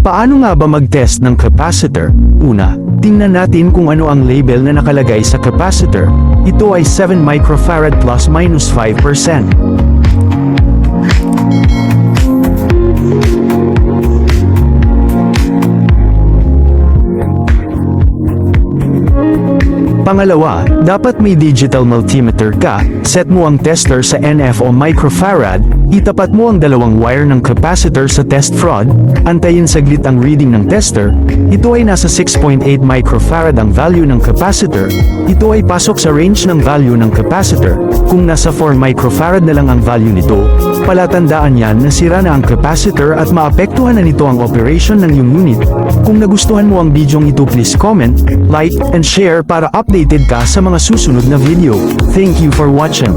Paano nga ba mag-test ng capacitor? Una, tingnan natin kung ano ang label na nakalagay sa capacitor. Ito ay 7 microfarad plus minus 5%. Pangalawa, dapat may digital multimeter ka, set mo ang tester sa NF o microfarad, itapat mo ang dalawang wire ng capacitor sa test rod, antayin saglit ang reading ng tester, ito ay nasa 6.8 microfarad ang value ng capacitor, ito ay pasok sa range ng value ng capacitor, kung nasa 4 microfarad na lang ang value nito, palatandaan yan na sira na ang capacitor at maapektuhan na nito ang operation ng iyong unit. Kung nagustuhan mo ang bidyong ito please comment, like, and share para updated ka sa mga susunod na video. Thank you for watching.